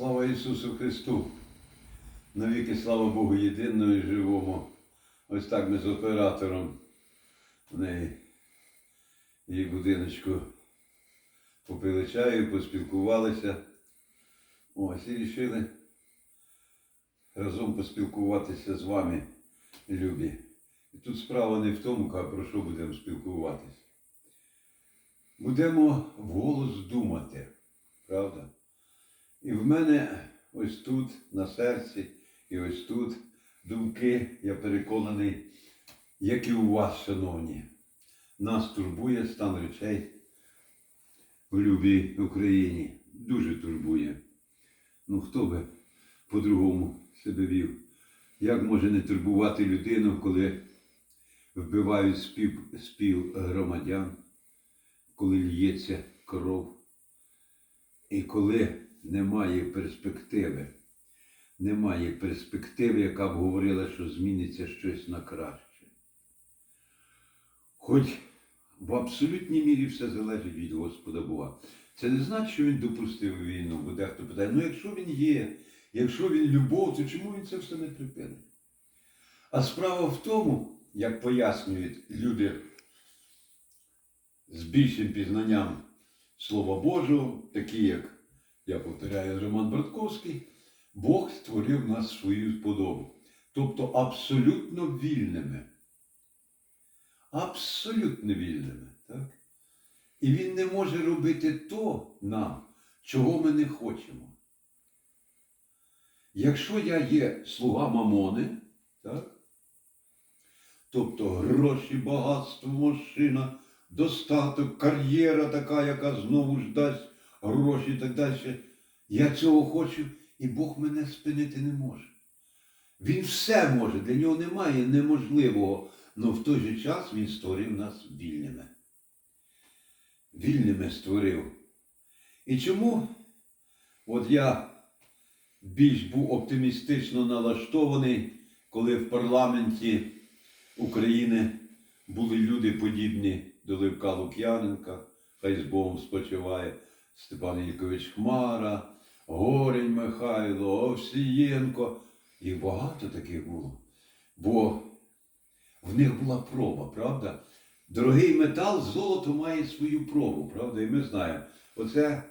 Слава Ісусу Христу! Навіки слава Богу єдиному і живому. Ось так ми з оператором в неї її будиночку попили чаю, поспілкувалися. Ось і рішили разом поспілкуватися з вами, любі. І тут справа не в тому, про що будемо спілкуватися. Будемо вголос думати, правда? І в мене ось тут, на серці, і ось тут думки, я переконаний, як і у вас, шановні. Нас турбує стан речей в любій Україні. Дуже турбує. Ну хто би по-другому себе вів? Як може не турбувати людину, коли вбивають спів, спів громадян, коли лється кров? І коли немає перспективи, немає перспективи, яка б говорила, що зміниться щось на краще. Хоч в абсолютній мірі все залежить від Господа Бога. Це не значить, що він допустив війну, бо дехто питає, ну якщо він є, якщо він любов, то чому він це все не припинить? А справа в тому, як пояснюють люди з більшим пізнанням Слова Божого, такі як я повторяю Роман Братковський, Бог створив нас свою подобу. Тобто абсолютно вільними. Абсолютно вільними. Так? І Він не може робити то нам, чого ми не хочемо. Якщо я є слуга мамони, так? тобто гроші, багатство, машина, достаток, кар'єра така, яка знову ж дасть гроші і так далі. Я цього хочу, і Бог мене спинити не може. Він все може, для нього немає неможливого, але в той же час він створив нас вільними. Вільними створив. І чому? От я більш був оптимістично налаштований, коли в парламенті України були люди подібні до Левка Лук'яненка, хай з Богом спочиває, Степан Ількович Хмара, Горень Михайло, Овсієнко. Їх багато таких було. Бо в них була проба, правда? Дорогий метал, золото має свою пробу, правда? І ми знаємо, оце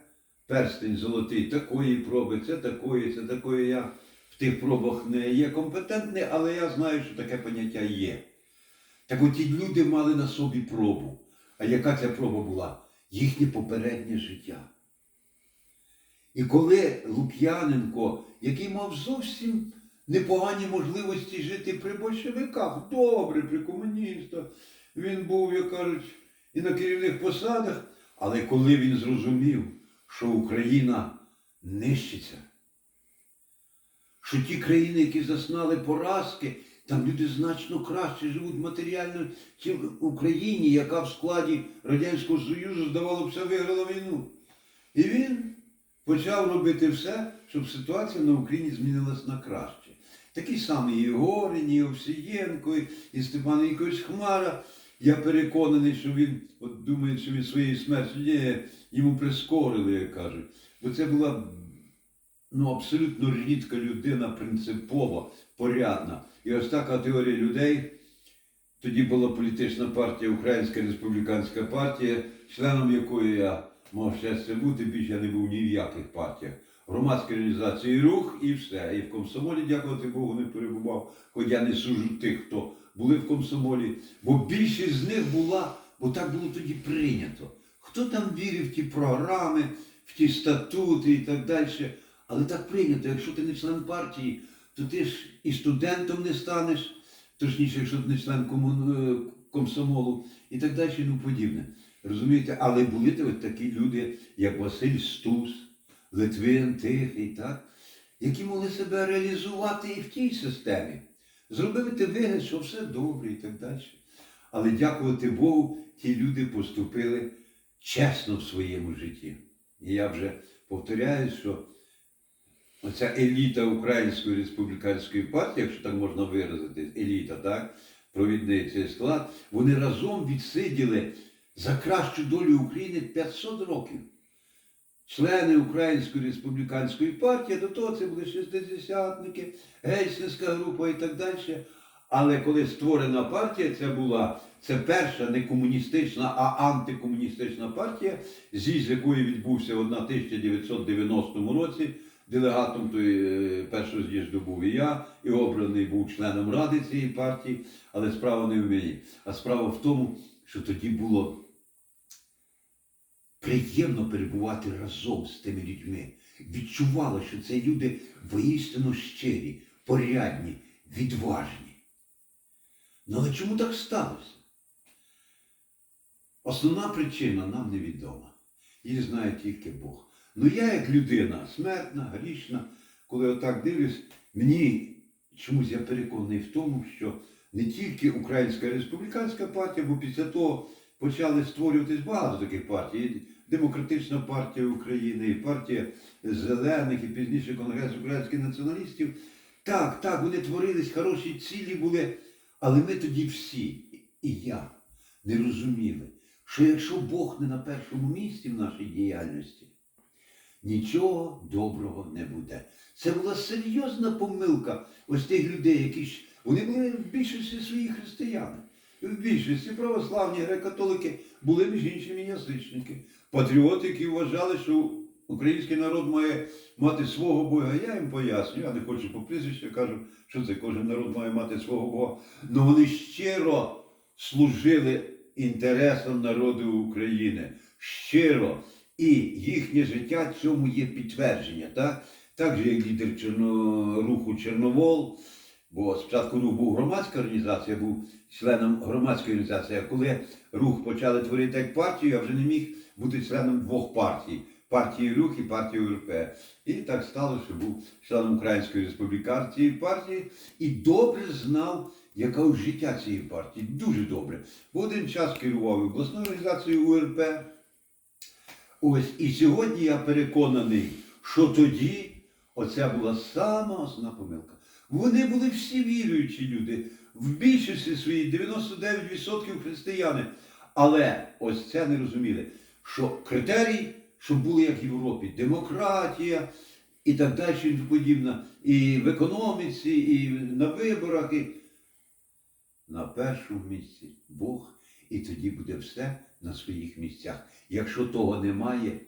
перстень золотий такої проби, це такої, це такої. Я в тих пробах не є компетентний, але я знаю, що таке поняття є. Так от ті люди мали на собі пробу. А яка ця проба була? Їхнє попереднє життя. І коли Лук'яненко, який мав зовсім непогані можливості жити при большевиках, добре, при комуністах, він був, як кажуть, і на керівних посадах, але коли він зрозумів, що Україна нищиться, що ті країни, які зазнали поразки, там люди значно краще живуть матеріально, ніж в Україні, яка в складі Радянського Союзу, здавалося, виграла війну. І він почав робити все, щоб ситуація на Україні змінилась на краще. Такий самий і Горень, і Овсієнко, і- Степан Нікович Хмара. Я переконаний, що він от думає, що він своєю смертю йому прискорили, як кажуть. Бо це була ну, абсолютно рідка людина, принципова, порядна. І ось така категорія людей. Тоді була політична партія, Українська республіканська партія, членом якої я мав щастя бути, більше я не був ні в яких партіях. Громадська організація і рух і все. І в комсомолі, дякувати Богу, не перебував, хоч я не сужу тих, хто були в комсомолі. Бо більшість з них була, бо так було тоді прийнято. Хто там вірив в ті програми, в ті статути і так далі. Але так прийнято, якщо ти не член партії, то ти ж і студентом не станеш, точніше, якщо ти не член е, комсомолу і так далі, і ну подібне. Розумієте? Але були от такі люди, як Василь Стус, Литвин, Тихий, так? які могли себе реалізувати і в тій системі. Зробити вигляд, що все добре і так далі. Але дякувати Богу, ті люди поступили чесно в своєму житті. І я вже повторяю, що оця еліта Української республіканської партії, якщо так можна виразити, еліта, так, провідний цей склад, вони разом відсиділи за кращу долю України 500 років. члени Української республіканської партії, до того це були шестидесятники, гельсінська група і так далі. Але коли створена партія, це була це перша не комуністична, а антикомуністична партія, з'їзд якої відбувся в 1990 році. Делегатом тої е, першого з'їзду був і я, і обраний був членом ради цієї партії, але справа не в мені. А справа в тому, що тоді було приємно перебувати разом з тими людьми. Відчувало, що це люди воістину щирі, порядні, відважні. Ну але чому так сталося? Основна причина нам невідома. Її знає тільки Бог. Ну я як людина смертна, грішна, коли отак дивлюсь, мені чомусь я переконаний в тому, що не тільки Українська республіканська партія, бо після того почали створюватись багато таких партій. Демократична партія України, і партія зелених, і пізніше Конгрес українських націоналістів. Так, так, вони творились, хороші цілі були, але ми тоді всі, і я, не розуміли, що якщо Бог не на першому місці в нашій діяльності, нічого доброго не буде. Це була серйозна помилка ось тих людей, які ж вони були в більшості свої християни. В більшості православні греко-католики були між іншими язичники, патріоти, які вважали, що український народ має мати свого Бога. Я їм поясню, я не хочу по прізвищу, кажу, що це кожен народ має мати свого Бога. Ну вони щиро служили інтересам народу України. Щиро. І їхнє життя цьому є підтвердження. Так, так же, як лідер Чорно... руху Чорновол, бо спочатку рух був громадська організація, я був членом громадської організації, а коли рух почали творити як партію, я вже не міг бути членом двох партій. Партії Рух і партії УРП. І так стало, що був членом Української республіканської партії і добре знав, яка життя цієї партії. Дуже добре. Бо один час керував обласною організацією УРП. Ось і сьогодні я переконаний, що тоді оця була сама основна помилка. Вони були всі віруючі люди, в більшості своїй 99% християни. Але ось це не розуміли, що критерій, щоб були як в Європі, демократія і так далі, і подібне, і в економіці, і на виборах, і на першому місці Бог, і тоді буде все на своїх місцях. Якщо того немає,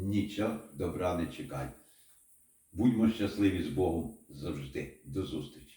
нічого добра не чекай. Будьмо щасливі з Богом завжди. До зустрічі.